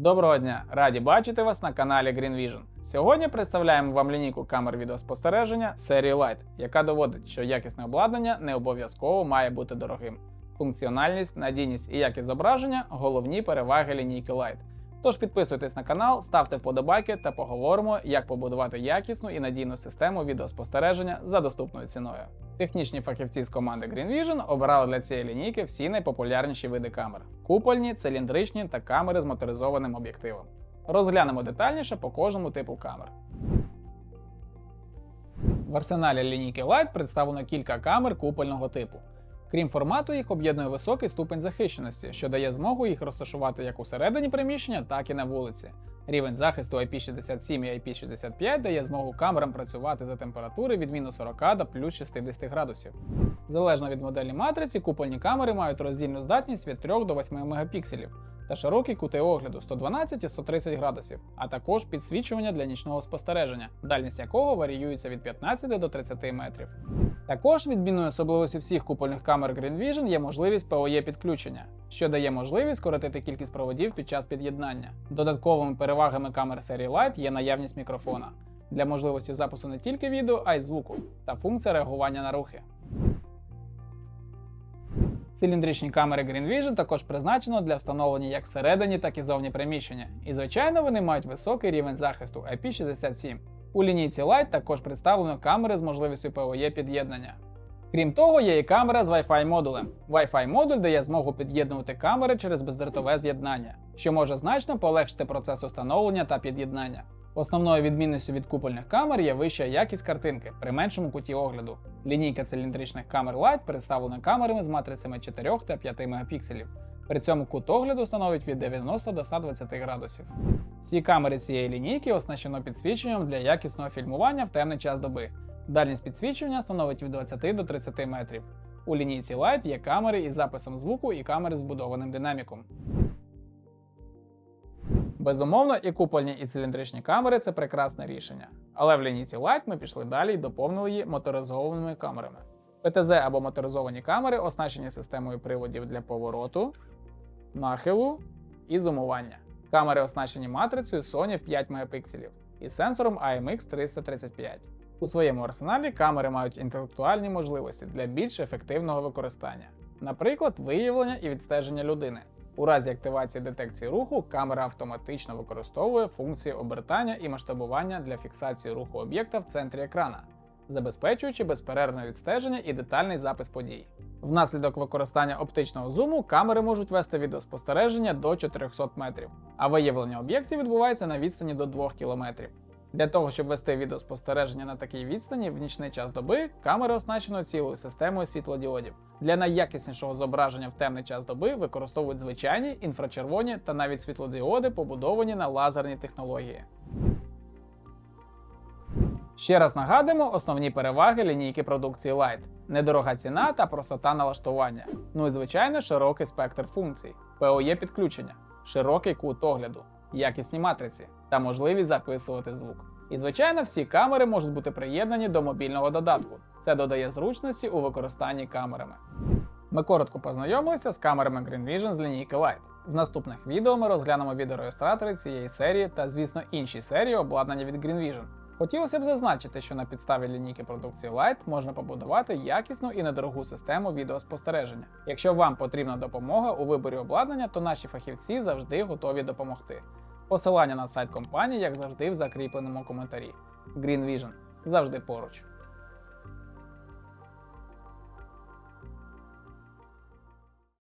Доброго дня! Раді бачити вас на каналі Green Vision. Сьогодні представляємо вам лінійку камер відеоспостереження серії Light, яка доводить, що якісне обладнання не обов'язково має бути дорогим. Функціональність, надійність і якість зображення головні переваги лінійки Light. Тож підписуйтесь на канал, ставте вподобайки та поговоримо, як побудувати якісну і надійну систему відеоспостереження за доступною ціною. Технічні фахівці з команди Green Vision обирали для цієї лінійки всі найпопулярніші види камер: купольні, циліндричні та камери з моторизованим об'єктивом. Розглянемо детальніше по кожному типу камер. В арсеналі лінійки Light представлено кілька камер купольного типу. Крім формату, їх об'єднує високий ступень захищеності, що дає змогу їх розташувати як усередині приміщення, так і на вулиці. Рівень захисту IP67 і IP65 дає змогу камерам працювати за температури від мінус 40 до плюс 60 градусів. Залежно від моделі матриці, купольні камери мають роздільну здатність від 3 до 8 мегапікселів та широкі кути огляду 112 і 130 градусів, а також підсвічування для нічного спостереження, дальність якого варіюється від 15 до 30 метрів. Також відмінною особливістю всіх купольних камер Green Vision є можливість PoE підключення, що дає можливість скоротити кількість проводів під час під'єднання. Додатковими перевагами камер серії Light є наявність мікрофона для можливості запису не тільки відео, а й звуку та функція реагування на рухи. Циліндричні камери Green Vision також призначено для встановлення як всередині, так і зовні приміщення. І звичайно, вони мають високий рівень захисту IP67. У лінійці Light також представлено камери з можливістю PoE під'єднання. Крім того, є і камера з Wi-Fi модулем. Wi-Fi модуль дає змогу під'єднувати камери через бездротове з'єднання, що може значно полегшити процес установлення та під'єднання. Основною відмінністю від купольних камер є вища якість картинки при меншому куті огляду. Лінійка циліндричних камер Light представлена камерами з матрицями 4 та 5 мегапікселів. При цьому кут огляду становить від 90 до 120 градусів. Всі камери цієї лінійки оснащено підсвіченням для якісного фільмування в темний час доби. Дальність підсвічування становить від 20 до 30 метрів. У лінійці Light є камери із записом звуку і камери з вбудованим динаміком. Безумовно, і купольні, і циліндричні камери це прекрасне рішення. Але в лінійці Light ми пішли далі і доповнили її моторизованими камерами. ПТЗ або моторизовані камери оснащені системою приводів для повороту, нахилу і зумування. Камери оснащені матрицею Sony в 5 мегапікселів і сенсором IMX 335. У своєму арсеналі камери мають інтелектуальні можливості для більш ефективного використання, наприклад, виявлення і відстеження людини. У разі активації детекції руху камера автоматично використовує функції обертання і масштабування для фіксації руху об'єкта в центрі екрана, забезпечуючи безперервне відстеження і детальний запис подій. Внаслідок використання оптичного зуму камери можуть вести відеоспостереження до 400 метрів, а виявлення об'єктів відбувається на відстані до 2 км. Для того, щоб вести відеоспостереження на такій відстані в нічний час доби, камери оснащено цілою системою світлодіодів. Для найякіснішого зображення в темний час доби використовують звичайні інфрачервоні та навіть світлодіоди, побудовані на лазерній технології. Ще раз нагадуємо основні переваги лінійки продукції Light: недорога ціна та простота налаштування. Ну і звичайно, широкий спектр функцій, PoE підключення, широкий кут огляду, якісні матриці та можливість записувати звук. І звичайно, всі камери можуть бути приєднані до мобільного додатку. Це додає зручності у використанні камерами. Ми коротко познайомилися з камерами Green Vision з лінійки Light. В наступних відео ми розглянемо відеореєстратори цієї серії та, звісно, інші серії обладнання від Green Vision. Хотілося б зазначити, що на підставі лінійки продукції Light можна побудувати якісну і недорогу систему відеоспостереження. Якщо вам потрібна допомога у виборі обладнання, то наші фахівці завжди готові допомогти. Посилання на сайт компанії, як завжди, в закріпленому коментарі. Green Vision завжди поруч.